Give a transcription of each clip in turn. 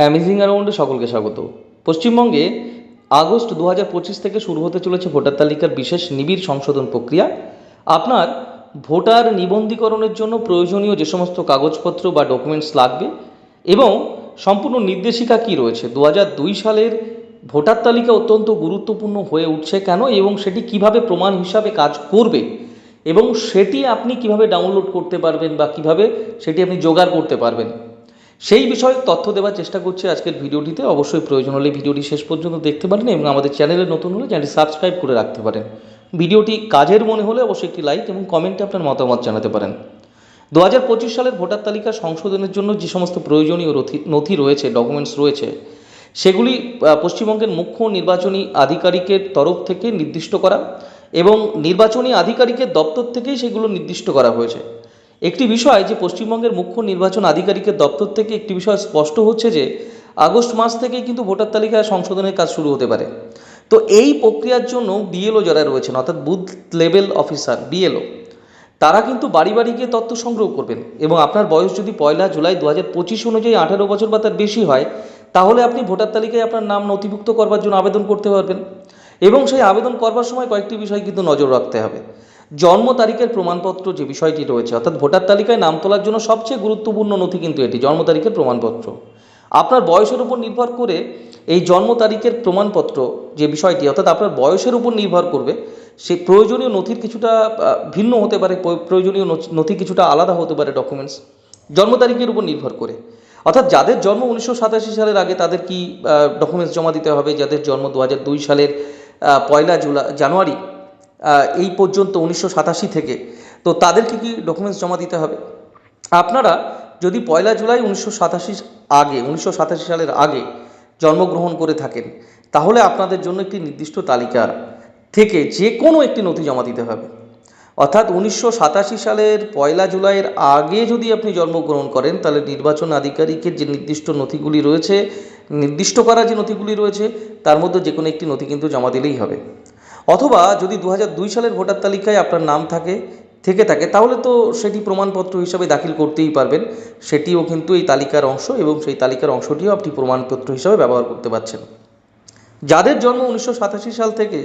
Amazing অ্যারাউন্ডে সকলকে স্বাগত। পশ্চিমবঙ্গে আগস্ট দু থেকে শুরু হতে চলেছে ভোটার তালিকার বিশেষ নিবিড় সংশোধন প্রক্রিয়া। আপনার ভোটার নিবন্ধীকরণের জন্য প্রয়োজনীয় যে সমস্ত কাগজপত্র বা ডকুমেন্টস লাগবে এবং সম্পূর্ণ নির্দেশিকা কি রয়েছে? দু সালের ভোটার তালিকা অত্যন্ত গুরুত্বপূর্ণ হয়ে উঠছে কেন এবং সেটি কীভাবে প্রমাণ হিসাবে কাজ করবে? এবং সেটি আপনি কীভাবে ডাউনলোড করতে পারবেন বা কীভাবে সেটি আপনি জোগাড় করতে পারবেন? সেই বিষয়ে তথ্য দেওয়ার চেষ্টা করছি আজকের ভিডিওটিতে। অবশ্যই প্রয়োজন হলে ভিডিওটি শেষ পর্যন্ত দেখতে পারেন এবং আমাদের চ্যানেলে নতুন হলে চ্যানেলটি সাবস্ক্রাইব করে রাখতে পারেন। ভিডিওটি কাজের মনে হলে অবশ্যই একটি লাইক এবং কমেন্টে আপনার মতামত জানাতে পারেন। দু হাজার পঁচিশ সালের ভোটার তালিকা সংশোধনের জন্য যে সমস্ত প্রয়োজনীয় নথি- নথি রয়েছে ডকুমেন্টস রয়েছে, সেগুলি পশ্চিমবঙ্গের মুখ্য নির্বাচনী আধিকারিকের তরফ থেকে নির্দিষ্ট করা এবং নির্বাচনী আধিকারিকের দপ্তর থেকেই সেগুলো নির্দিষ্ট করা হয়েছে। একটি বিষয় যে পশ্চিমবঙ্গের মুখ্য নির্বাচন আধিকারিকের দপ্তর থেকে একটি বিষয় স্পষ্ট হচ্ছে যে আগস্ট মাস থেকেই কিন্তু ভোটার তালিকায় সংশোধনের কাজ শুরু হতে পারে। তো এই প্রক্রিয়ার জন্য বিএলও যারা রয়েছেন, অর্থাৎ বুথ লেভেল অফিসার বিএলও তারা কিন্তু বাড়ি বাড়ি গিয়ে তথ্য সংগ্রহ করবেন এবং আপনার বয়স যদি পয়লা জুলাই দু হাজার পঁচিশ অনুযায়ী আঠারো বছর বা তার বেশি হয়, তাহলে আপনি ভোটার তালিকায় আপনার নাম নথিভুক্ত করবার জন্য আবেদন করতে পারবেন। এবং সেই আবেদন করবার সময় কয়েকটি বিষয় কিন্তু নজর রাখতে হবে। জন্ম তারিখের প্রমাণপত্র যে বিষয়টি রয়েছে, অর্থাৎ ভোটার তালিকায় নাম তোলার জন্য সবচেয়ে গুরুত্বপূর্ণ নথি কিন্তু এটি, জন্ম তারিখের প্রমাণপত্র। আপনার বয়সের উপর নির্ভর করে এই জন্ম তারিখের প্রমাণপত্র যে বিষয়টি, অর্থাৎ আপনার বয়সের উপর নির্ভর করবে, সে প্রয়োজনীয় নথির কিছুটা ভিন্ন হতে পারে প্রয়োজনীয় নথি- কিছুটা আলাদা হতে পারে ডকুমেন্টস জন্ম তারিখের উপর নির্ভর করে। অর্থাৎ যাদের জন্ম উনিশশো সাতাশি সালের আগে তাদের কি ডকুমেন্টস জমা দিতে হবে? যাদের জন্ম দু সালের পয়লা জুলাই জানুয়ারি এই পর্যন্ত উনিশশো সাতাশি থেকে। তো তাদের কি কি ডকুমেন্টস জমা দিতে হবে? আপনারা যদি পয়লা জুলাই উনিশশো সাতাশি আগে, উনিশশো সাতাশি সালের আগে জন্মগ্রহণ করে থাকেন, তাহলে আপনাদের জন্য একটি নির্দিষ্ট তালিকা থেকে যে কোনো একটি নথি জমা দিতে হবে। অর্থাৎ উনিশশো সাতাশি সালের পয়লা জুলাইয়ের আগে যদি আপনি জন্মগ্রহণ করেন, তাহলে নির্বাচন আধিকারিকের যে নির্দিষ্ট নথিগুলি রয়েছে, নির্দিষ্ট করা যে নথিগুলি রয়েছে, তার মধ্যে যে কোনো একটি নথি কিন্তু জমা দিলেই হবে। অথবা যদি দু সালের ভোটার তালিকায় আপনার নাম থাকে, থেকে থাকে, তাহলে তো সেটি প্রমাণপত্র হিসাবে দাখিল করতেই পারবেন। সেটিও কিন্তু এই তালিকার অংশ এবং সেই তালিকার অংশটিও আপনি প্রমাণপত্র হিসাবে ব্যবহার করতে পারছেন। যাদের জন্ম উনিশশো সাতাশি সাল থেকে,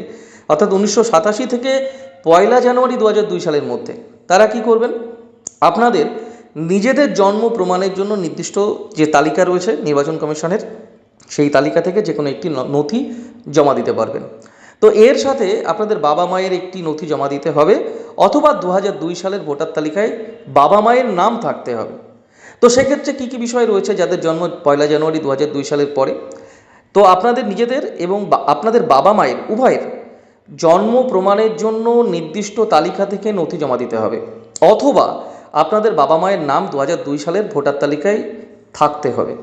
অর্থাৎ উনিশশো সাতাশি থেকে পয়লা জানুয়ারি দু সালের মধ্যে, তারা কি করবেন? আপনাদের নিজেদের জন্ম প্রমাণের জন্য নির্দিষ্ট যে তালিকা রয়েছে নির্বাচন কমিশনের, সেই তালিকা থেকে যে কোনো একটি নথি জমা দিতে পারবেন। তো এর সাথে আপনাদের বাবা মায়ের একটি নথি জমা দিতে হবে, অথবা দু সালের ভোটার তালিকায় বাবা মায়ের নাম থাকতে হবে। তো সেক্ষেত্রে কী কী বিষয় রয়েছে যাদের জন্ম পয়লা জানুয়ারি দু সালের পরে? তো আপনাদের নিজেদের এবং আপনাদের বাবা মায়ের, উভয়ের জন্ম প্রমাণের জন্য নির্দিষ্ট তালিকা থেকে নথি জমা দিতে হবে, অথবা আপনাদের বাবা মায়ের নাম দু সালের ভোটার তালিকায় থাকতে হবে।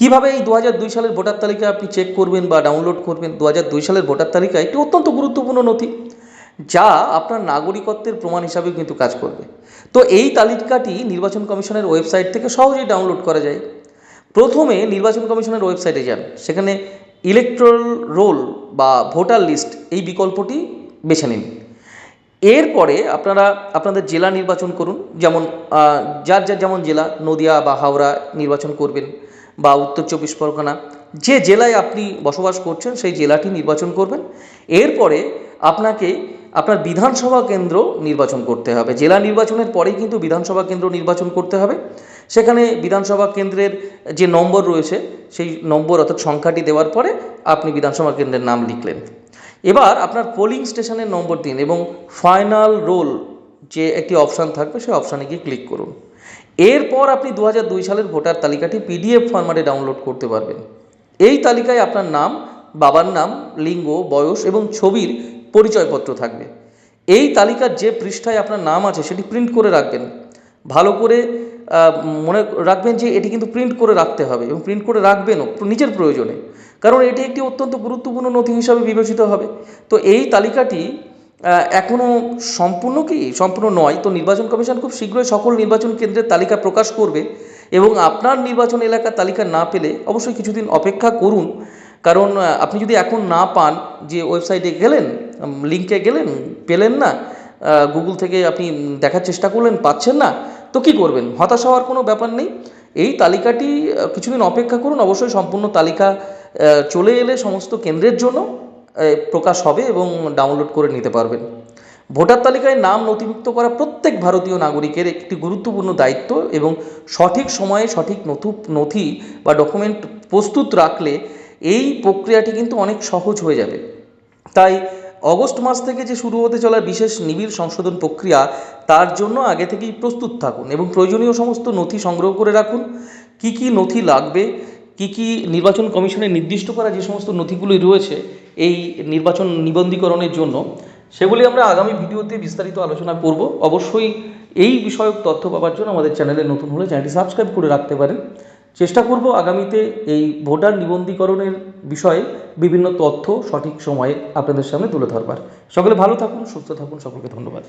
কীভাবে এই দু দুই সালের ভোটার তালিকা আপনি চেক করবেন বা ডাউনলোড করবেন? দু দুই সালের ভোটার তালিকা একটি অত্যন্ত গুরুত্বপূর্ণ নথি, যা আপনার নাগরিকত্বের প্রমাণ হিসাবে কিন্তু কাজ করবে। তো এই তালিকাটি নির্বাচন কমিশনের ওয়েবসাইট থেকে সহজেই ডাউনলোড করা যায়। প্রথমে নির্বাচন কমিশনের ওয়েবসাইটে যান, সেখানে ইলেকট্রাল রোল বা ভোটার লিস্ট এই বিকল্পটি বেছে নিন। এরপরে আপনারা আপনাদের জেলা নির্বাচন করুন, যেমন যার যার যেমন জেলা, নদিয়া বা হাওড়া নির্বাচন করবেন। বা উত্তর চব্বিশ পরগনা, যে জেলায় আপনি বসবাস করছেন সেই জেলাটি নির্বাচন করবেন। এরপরে আপনাকে, আপনার বিধানসভা কেন্দ্র নির্বাচন করতে হবে। জেলা নির্বাচনের পরেই কিন্তু বিধানসভা কেন্দ্র নির্বাচন করতে হবে। সেখানে বিধানসভা কেন্দ্রের যে নম্বর রয়েছে, সেই নম্বর অর্থাৎ সংখ্যাটি দেওয়ার পরে আপনি বিধানসভা কেন্দ্রের নাম লিখলেন। এবার আপনার পোলিং স্টেশনের নম্বর দিন এবং ফাইনাল রোল যে একটি অপশান থাকবে, সেই অপশানে গিয়ে ক্লিক করুন। এরপর আপনি দু সালের ভোটার তালিকাটি পিডিএফ ফরম্যাটে ডাউনলোড করতে পারবেন। এই তালিকায় আপনার নাম, বাবার নাম, লিঙ্গ, বয়স এবং ছবির পরিচয়পত্র থাকবে। এই তালিকার যে পৃষ্ঠায় আপনার নাম আছে সেটি প্রিন্ট করে রাখবেন। ভালো করে মনে রাখবেন যে এটি কিন্তু প্রিন্ট করে রাখতে হবে এবং প্রিন্ট করে রাখবেনও নিজের প্রয়োজনে। কারণ এটি একটি অত্যন্ত গুরুত্বপূর্ণ নথি হিসাবে বিবেচিত হবে। তো এই তালিকাটি আহ, এখনও সম্পূর্ণ কি? সম্পূর্ণ নয়। তো নির্বাচন কমিশন খুব শীঘ্রই সকল নির্বাচন কেন্দ্রের তালিকা প্রকাশ করবে এবং আপনার নির্বাচন এলাকার তালিকা না পেলে অবশ্যই কিছুদিন অপেক্ষা করুন। কারণ আপনি যদি এখন না পান যে ওয়েবসাইটে গেলেন লিঙ্কে গেলেন পেলেন না গুগল থেকে আপনি দেখার চেষ্টা করলেন পাচ্ছেন না তো কি করবেন? হতাশ হওয়ার কোনো ব্যাপার নেই। এই তালিকাটি কিছুদিন অপেক্ষা করুন। অবশ্যই সম্পূর্ণ তালিকা চলে এলে সমস্ত কেন্দ্রের জন্য। প্রকাশ হবে এবং ডাউনলোড করে নিতে পারবেন। ভোটার তালিকায় নাম নথিভুক্ত করা প্রত্যেক ভারতীয় নাগরিকের একটি গুরুত্বপূর্ণ দায়িত্ব এবং সঠিক সময়ে সঠিক নথু, নথি বা ডকুমেন্ট প্রস্তুত রাখলে এই প্রক্রিয়াটি কিন্তু অনেক সহজ হয়ে যাবে। তাই অগস্ট মাস থেকে যে শুরু হতে চলা বিশেষ নিবিড় সংশোধন প্রক্রিয়া, তার জন্য আগে থেকেই প্রস্তুত থাকুন এবং প্রয়োজনীয় সমস্ত নথি সংগ্রহ করে রাখুন। কি কি নথি লাগবে কি কি নির্বাচন কমিশনের নির্দিষ্ট করা যে সমস্ত নথিগুলি রয়েছে এই নির্বাচন নিবন্ধীকরণের জন্য, সেগুলি আমরা আগামী ভিডিওতে বিস্তারিত আলোচনা করব। অবশ্যই এই বিষয়ক তথ্য পাওয়ার জন্য আমাদের চ্যানেলে নতুন হলে চ্যানেলটি সাবস্ক্রাইব করে রাখতে পারেন। চেষ্টা করব আগামীতে এই ভোটার নিবন্ধীকরণের বিষয়ে বিভিন্ন তথ্য সঠিক সময়ে আপনাদের সামনে তুলে ধরবার। সকলে ভালো থাকুন, সুস্থ থাকুন, সকলকে ধন্যবাদ।